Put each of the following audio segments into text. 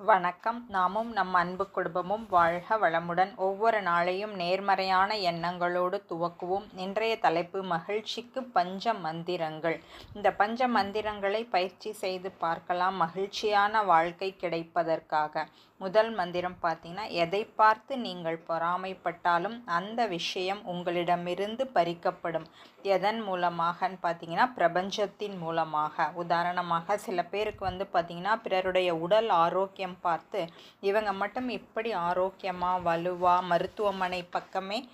வணக்கம். நாமும் நம் அன்பு குடும்பமும் வாழ்க வளமுடன். ஒவ்வொரு நாளையும் நேர்மறையான எண்ணங்களோடு துவக்குவோம். இன்றைய தலைப்பு மகிழ்ச்சிக்கு பஞ்ச மந்திரங்கள். இந்த பஞ்ச மந்திரங்களை பயிற்சி செய்து பார்க்கலாம். மகிழ்ச்சியான வாழ்க்கை கிடைப்பதற்காக. முதல் மந்திரம் பார்த்தீங்கன்னா எதை பார்த்து நீங்கள் பொறாமைப்பட்டாலும் அந்த விஷயம் உங்களிடமிருந்து பறிக்கப்படும். எதன் மூலமாகன்னு பார்த்தீங்கன்னா பிரபஞ்சத்தின் மூலமாக. உதாரணமாக சில பேருக்கு வந்து பார்த்திங்கன்னா பிறருடைய உடல் ஆரோக்கியம் பார்த்து இவங்க மட்டும் இப்படி ஆரோக்கியமாக வலுவாக மருத்துவமனை பக்கமே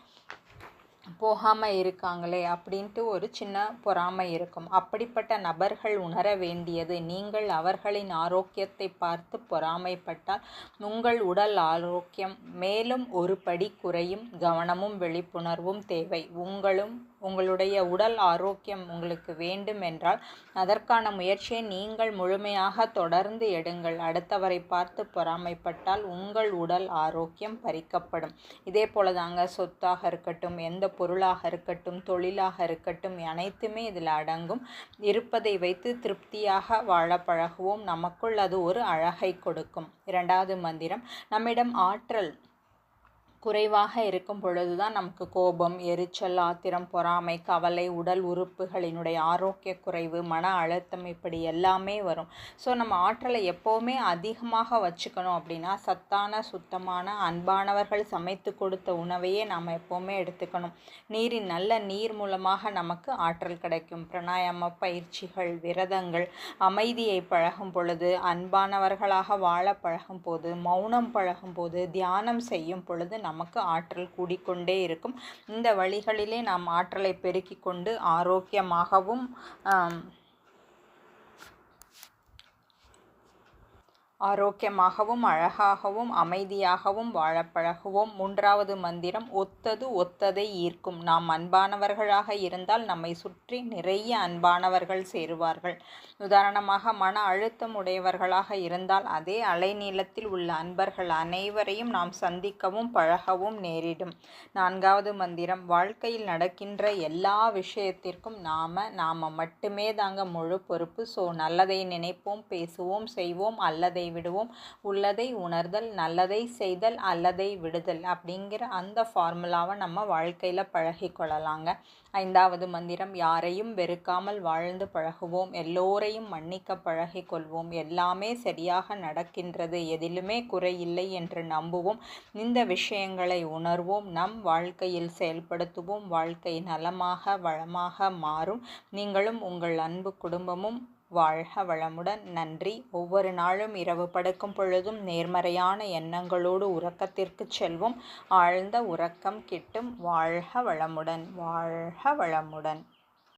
போகாமல் இருக்காங்களே அப்படின்ட்டு ஒரு சின்ன பொறாமை இருக்கும். அப்படிப்பட்ட நபர்கள் உணர வேண்டியது நீங்கள் அவர்களின் ஆரோக்கியத்தை பார்த்து பொறாமைப்பட்டால் உங்கள் உடல் ஆரோக்கியம் மேலும் ஒரு படி குறையும். கவனமும் விழிப்புணர்வும் தேவை. உங்களும் உங்களுடைய உடல் ஆரோக்கியம் உங்களுக்கு வேண்டும் என்றால் அதற்கான முயற்சியை நீங்கள் முழுமையாக தொடர்ந்து எடுங்கள். அடுத்தவரை பார்த்து பொறாமைப்பட்டால் உங்கள் உடல் ஆரோக்கியம் பறிக்கப்படும். இதே போல தாங்க சொத்தாக இருக்கட்டும் எந்த பொருளாக இருக்கட்டும் தொழிலாக இருக்கட்டும் அனைத்துமே இதில் அடங்கும். இருப்பதை வைத்து திருப்தியாக வாழ பழகுவோம். நமக்குள் அது ஒரு அழகை கொடுக்கும். இரண்டாவது மந்திரம் நம்மிடம் ஆற்றல் குறைவாக இருக்கும் பொழுது தான் நமக்கு கோபம் எரிச்சல் ஆத்திரம் பொறாமை கவலை உடல் உறுப்புகளினுடைய ஆரோக்கிய குறைவு மன அழுத்தம் இப்படி எல்லாமே வரும். ஸோ நம்ம ஆற்றலை எப்போவுமே அதிகமாக வச்சுக்கணும் அப்படின்னா சத்தான சுத்தமான அன்பானவர்கள் சமைத்து கொடுத்த உணவையே நாம் எப்போவுமே எடுத்துக்கணும். நீரின் நல்ல நீர் மூலமாக நமக்கு ஆற்றல் கிடைக்கும். பிராணாயாம பயிற்சிகள் விரதங்கள் அமைதியை பழகும் பொழுது அன்பானவர்களாக வாழ பழகும் போது மௌனம் பழகும் போது தியானம் செய்யும் பொழுது நமக்கு ஆற்றல் கூடிக்கொண்டே இருக்கும். இந்த வழிகளிலே நாம் ஆற்றலை பெருக்கிக் கொண்டு ஆரோக்கியமாகவும் ஆரோக்கியமாகவும் அழகாகவும் அமைதியாகவும் வாழ பழகுவோம் மூன்றாவது மந்திரம் ஒத்தது ஒத்ததை ஈர்க்கும். நாம் அன்பானவர்களாக இருந்தால் நம்மை சுற்றி நிறைய அன்பானவர்கள் சேருவார்கள். உதாரணமாக மன அழுத்தம் உடையவர்களாக இருந்தால் அதே அலைநீளத்தில் உள்ள அன்பர்கள் அனைவரையும் நாம் சந்திக்கவும் பழகவும் நேரிடும். நான்காவது மந்திரம் வாழ்க்கையில் நடக்கின்ற எல்லா விஷயத்திற்கும் நாம் நாம் மட்டுமே தாங்க முழு பொறுப்பு. ஸோ நல்லதை நினைப்போம் பேசுவோம் செய்வோம் அல்லதை விடுவோம். உள்ளதை உணர்தல் நல்லதை செய்தல் அல்லதை விடுதல் அப்படிங்கிற அந்த ஃபார்முலாவை நம்ம வாழ்க்கையில் பழகி கொள்ளலாங்க. ஐந்தாவது மந்திரம் யாரையும் வெறுக்காமல் வாழ்ந்து பழகுவோம். எல்லோரையும் மன்னிக்க பழகி கொள்வோம். எல்லாமே சரியாக நடக்கின்றது. எதிலுமே குறையில்லை என்று நம்புவோம். இந்த விஷயங்களை உணர்வோம். நம் வாழ்க்கையில் செயல்படுத்துவோம். வாழ்க்கை நலமாக வளமாக மாறும். நீங்களும் உங்கள் அன்பு குடும்பமும் வாழ்க வளமுடன். நன்றி. ஒவ்வொரு நாளும் இரவு படுக்கும் பொழுதும் நேர்மறையான எண்ணங்களோடு உறக்கத்திற்கு செல்வோம். ஆழ்ந்த உறக்கம் கிட்டும். வாழ்க வளமுடன். வாழ்க வளமுடன்.